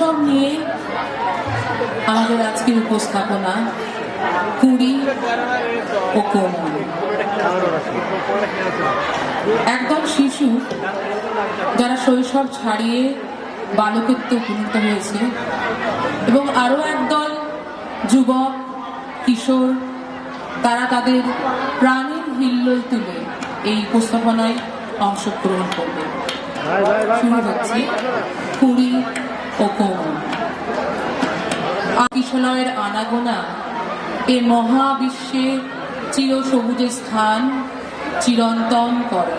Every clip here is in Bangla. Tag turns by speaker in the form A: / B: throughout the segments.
A: এসব নিয়ে আমাদের আজকের উপস্থাপনা কুড়ি ও কোন একদল শিশু যারা শৈশব ছাড়িয়ে বালকত্ব উপনীত হয়েছে এবং আরও একদল যুবক, কিশোর, তারা তাদের প্রাণীর হিল্লোল তুলে এই উপস্থাপনায় অংশগ্রহণ করবে। শুরু হচ্ছে কুড়ি হুকুম আনাগোনা এ মহাবিশ্বে চির সবুজে স্থান চিরন্তন করে।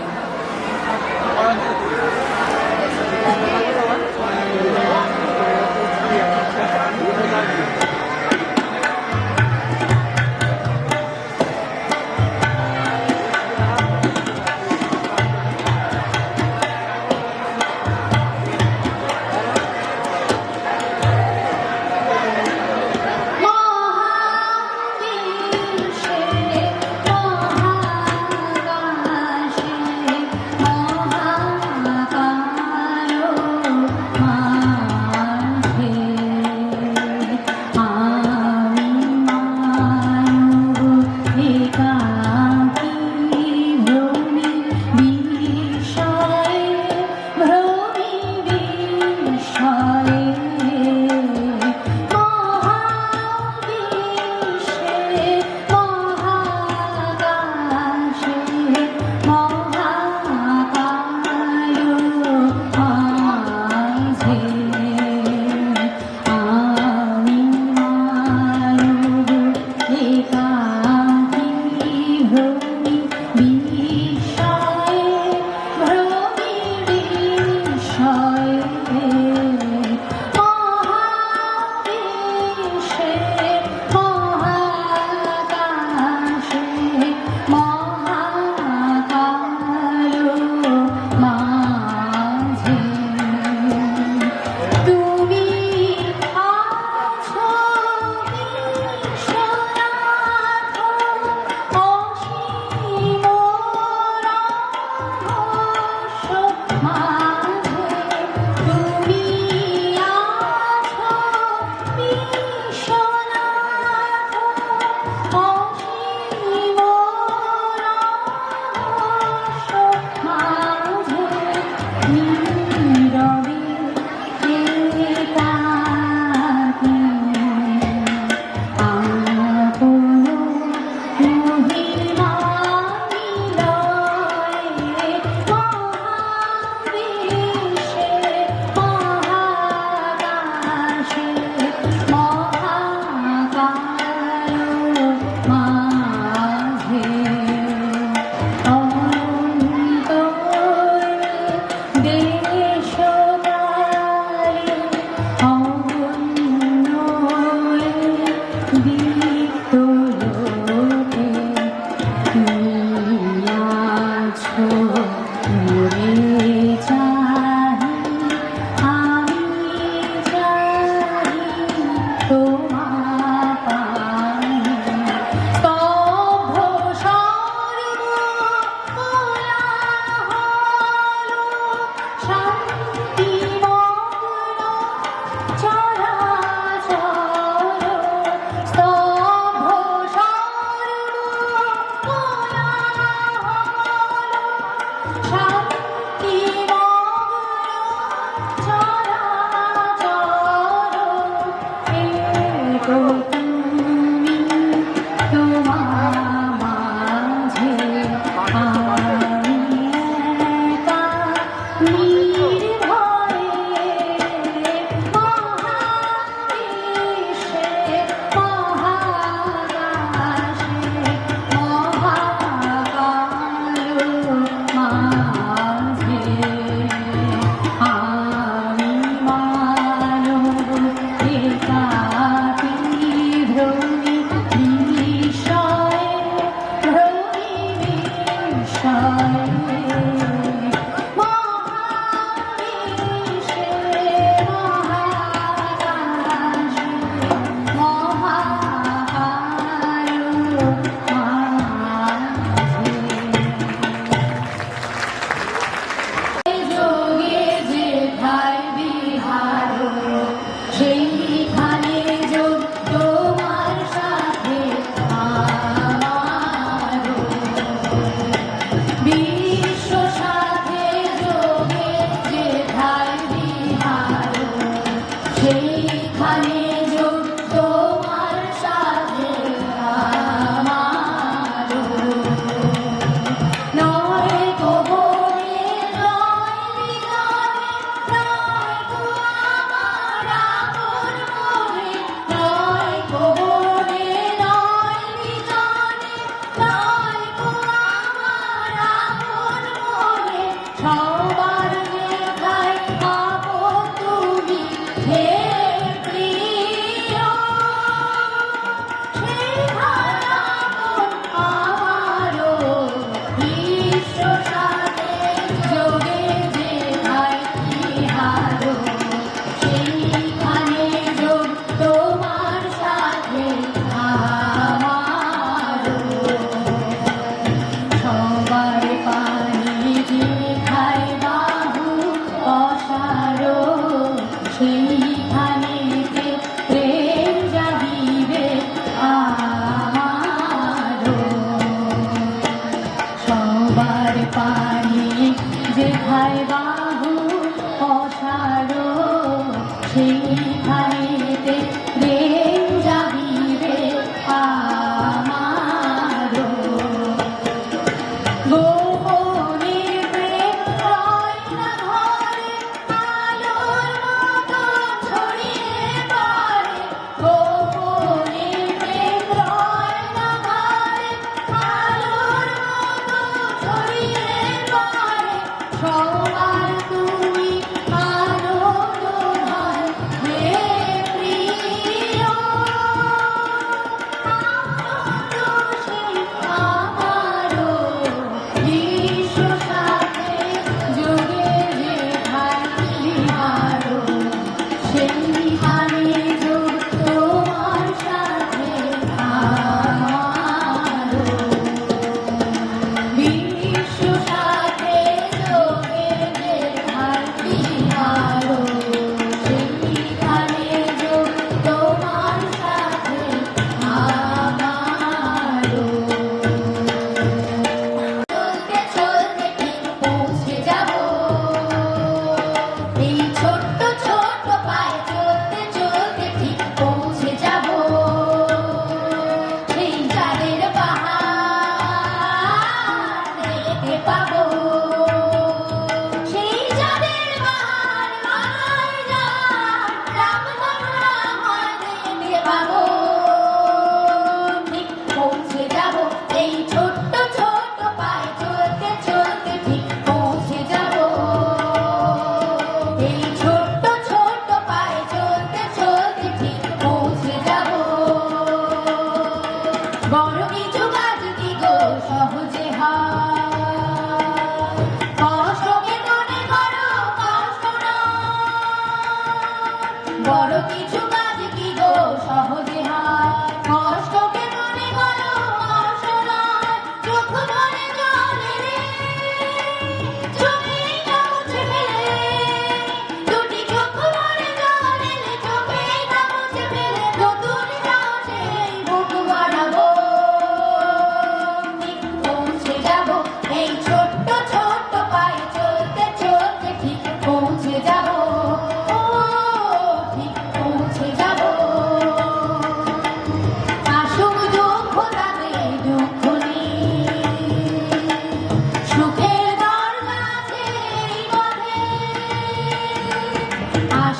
A: সেইখানেতে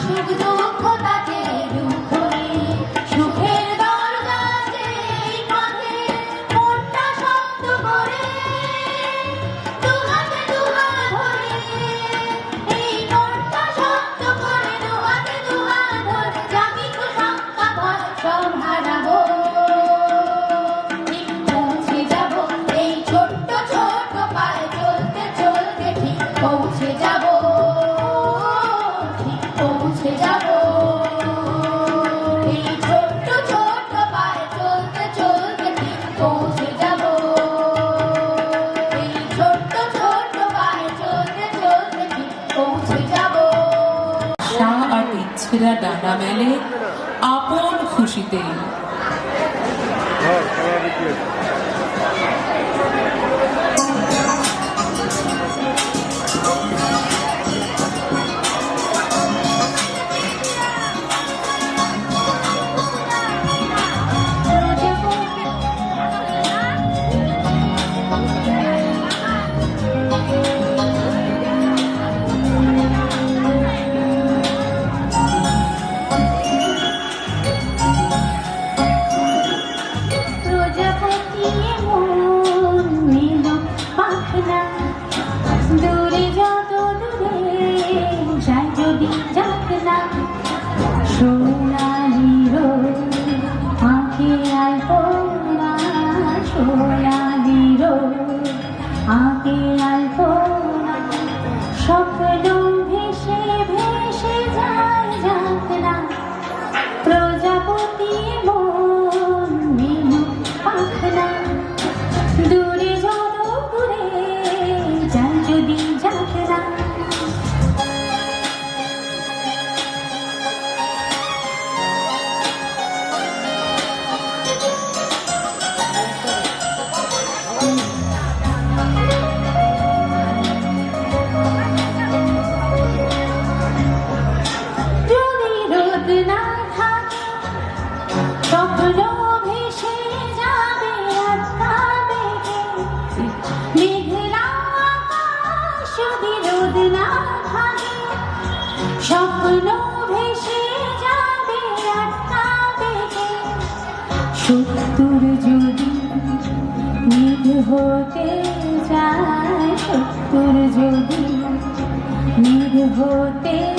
B: 不要 মেলে আপন খুশিতে।
C: আগের আলপনা
A: স্বপ্ন হতে যায় তোর যদি নির হতে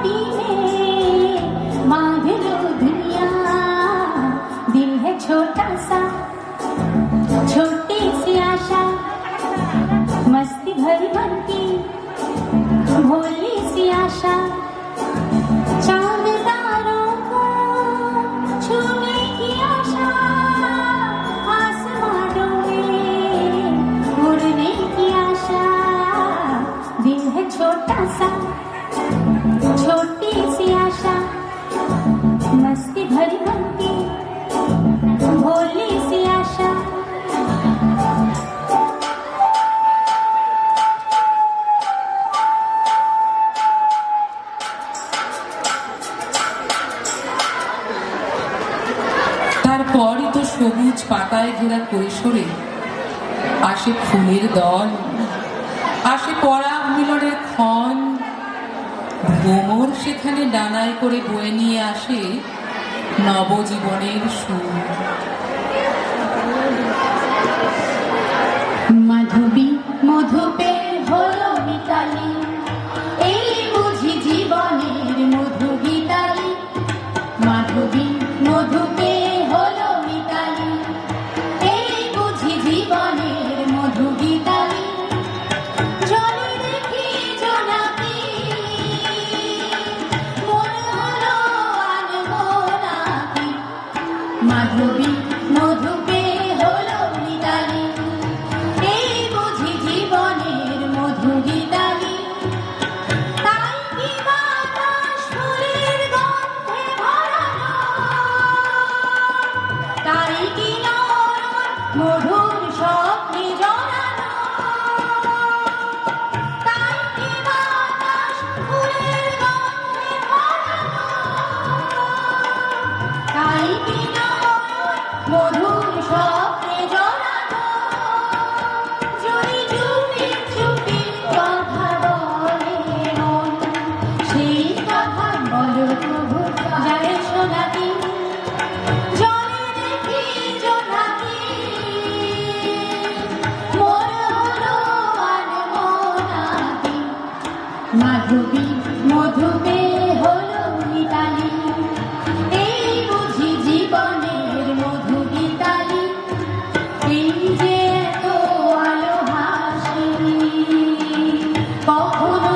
A: आती है। लो दुनिया। दिल है छोटा सा, छोटी सी आशा। मस्ती भरी मन भोली सी आशा।
B: ডানায় করে বয়ে নিয়ে আসে নবজীবনের সুর।
A: মাধবী মধুপে 好朋友们。